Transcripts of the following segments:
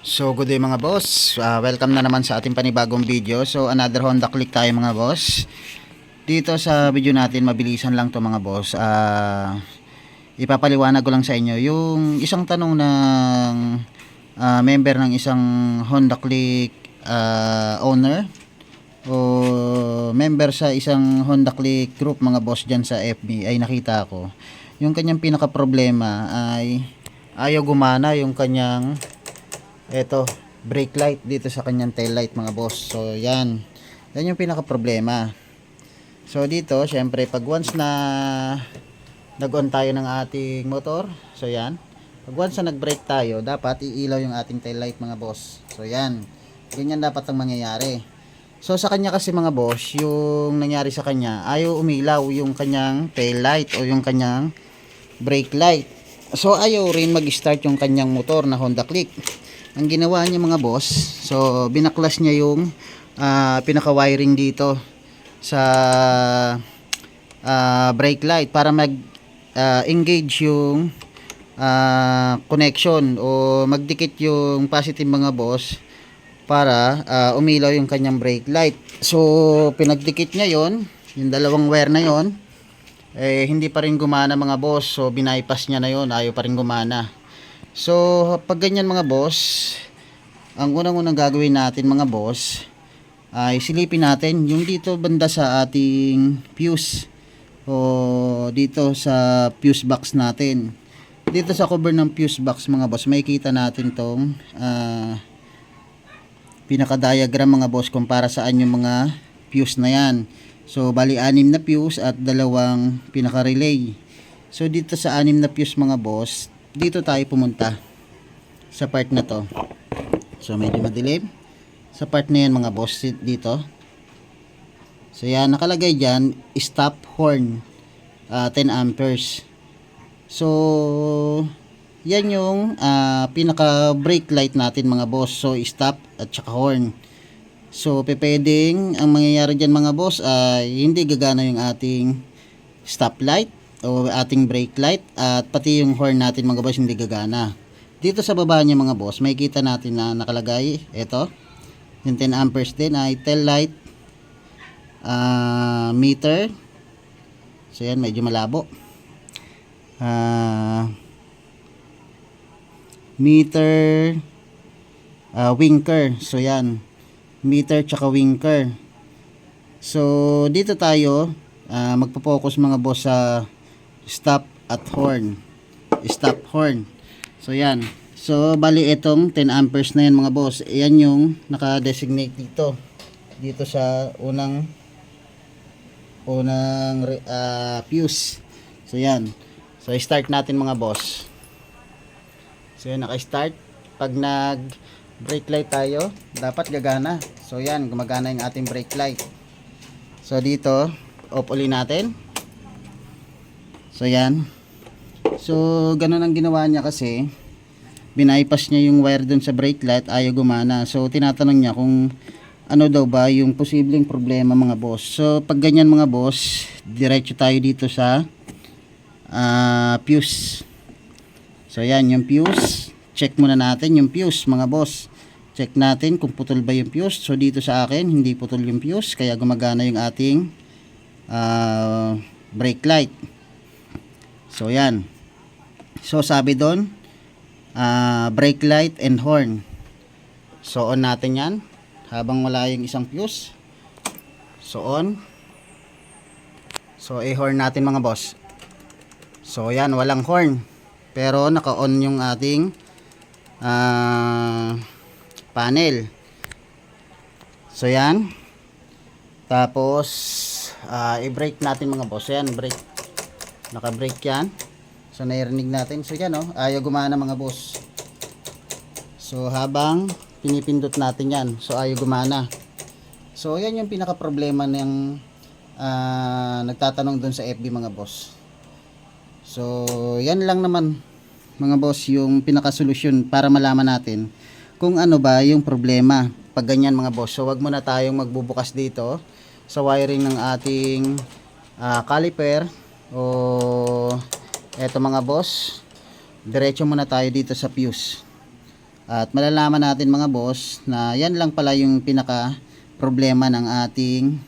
So good day mga boss, Ah, welcome na naman sa ating panibagong video. So another Honda Click tayo mga boss. Dito sa video natin, mabilisan lang to mga boss. Ah, Ipapaliwanag ko lang sa inyo Yung isang tanong ng ah, member ng isang Honda Click ah, owner O member sa isang Honda Click group mga boss dyan sa FB ay nakita ko Yung kanyang pinaka problema ay ayaw gumana yung kanyang eto brake light dito sa kanyang tail light mga boss. So yan. Yan yung pinaka problema so dito syempre pag once na nag on tayo ng ating motor so yan. Pag once na nag brake tayo dapat iilaw yung ating tail light mga boss. So yan. Ganyan dapat ang mangyayari. So sa kanya kasi mga boss yung nangyari sa kanya ayaw umilaw yung kanyang tail light o yung kanyang brake light. So ayaw rin mag start yung kanyang motor na Honda Click ang ginawa niya mga boss so binaklas niya yung ah, pinaka-wiring dito sa ah, brake light para mag ah, engage yung ah, connection o magdikit yung positive mga boss para ah, umilaw yung kanyang brake light. So pinagdikit niya yon yung dalawang wire na yon eh hindi pa rin gumana mga boss. So binaypass niya na yon ayaw pa rin gumana So, pag ganyan mga boss, ang unang-unang gagawin natin mga boss, ay silipin natin yung dito banda sa ating fuse o dito sa fuse box natin. Dito sa cover ng fuse box mga boss, makikita natin tong ah, pinaka-diagram mga boss kung para saan yung mga fuse na yan. So, bali anim na fuse at dalawang pinaka-relay. So, dito sa anim na fuse mga boss, dito tayo pumunta sa part na to. So medyo madilim. Sa part na yan mga boss dito. So yan nakalagay dyan stop horn ah, 10 amperes. So yan yung ah, pinaka brake light natin mga boss. So stop at saka horn. So pwedeng ang mangyayari dyan mga boss ay hindi gagana yung ating stop light o ating brake light at pati yung horn natin mga boss hindi gagana. Dito sa baba niya mga boss, makikita natin na nakalagay ito. Yung 10 amperes din ay tail light ah, meter. So yan medyo malabo. Ah, meter ah, winker. So yan. Meter tsaka winker. So dito tayo ah, magpo-focus mga boss sa stop at horn. Stop horn. So yan. So bali itong 10 amperes na yan mga boss. Yan yung naka-designate dito. Dito sa unang unang ah, fuse. So yan. So start natin mga boss. So yan naka-start. Pag nag brake light tayo dapat gagana. So yan gumagana yung ating brake light. So dito off uli natin So yan. So ganun ang ginawa niya kasi binaypass niya yung wire dun sa brake light ayaw gumana. So tinatanong niya kung ano daw ba yung posibleng problema mga boss. So pag ganyan mga boss, diretso tayo dito sa ah, fuse. So yan yung fuse. Check muna natin yung fuse mga boss. Check natin kung putol ba yung fuse. So dito sa akin hindi putol yung fuse kaya gumagana yung ating ah, brake light. So yan. So sabi doon, ah, brake light and horn. So on natin yan habang wala yung isang fuse. So on. So i-horn natin mga boss. So yan, walang horn. Pero naka-on yung ating ah, panel. So yan. Tapos ah, i-brake natin mga boss. Yan, brake naka-brake yan. So nairinig natin. So yan oh. Ayaw gumana mga boss. So habang pinipindot natin yan so ayaw gumana. So yan yung pinaka problema ng ah, nagtatanong dun sa FB mga boss. So yan lang naman mga boss yung pinaka solusyon para malaman natin kung ano ba yung problema pag ganyan mga boss. So wag muna tayong magbubukas dito sa wiring ng ating ah, caliper o eto mga boss diretso muna tayo dito sa fuse At malalaman natin mga boss na yan lang pala yung pinaka problema ng ating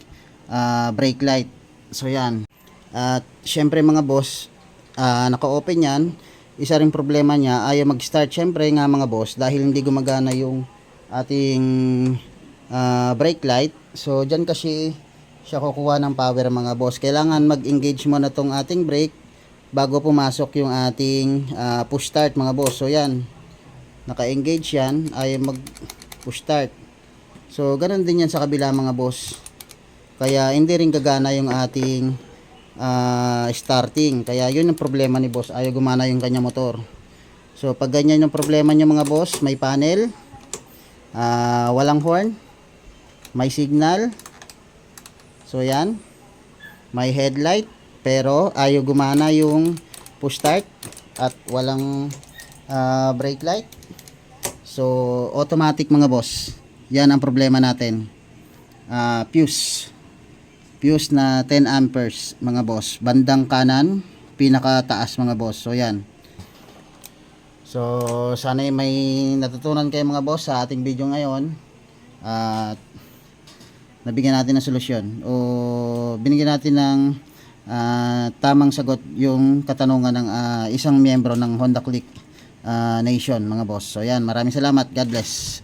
ah, brake light. So yan. At syempre mga boss, ah, naka-open yan. Isa ring problema niya ayaw mag-start syempre nga mga boss dahil hindi gumagana yung ating ah, brake light. So dyan kasi siya kukuha ng power mga boss. Kailangan mag-engage muna tong ating brake bago pumasok yung ating ah, push start mga boss. So yan, naka-engage yan, ay mag push start. So ganun din yan sa kabila mga boss. Kaya hindi rin gagana yung ating ah, starting. Kaya yun ang problema ni boss, ayaw gumana yung kanya motor. So pag ganyan yung problema niyo mga boss, may panel, ah, walang horn, may signal, So yan. May headlight pero ayaw gumana yung push start at walang ah, brake light. So automatic mga boss. Yan ang problema natin. Ah, fuse. Fuse na 10 amperes mga boss. Bandang kanan, pinakataas mga boss. So yan. So sana may natutunan kayo mga boss sa ating video ngayon. At nabigyan natin ng solusyon o binigyan natin ng ah, tamang sagot yung katanungan ng ah, isang miyembro ng Honda Click ah, Nation mga boss. So yan, maraming salamat. God bless.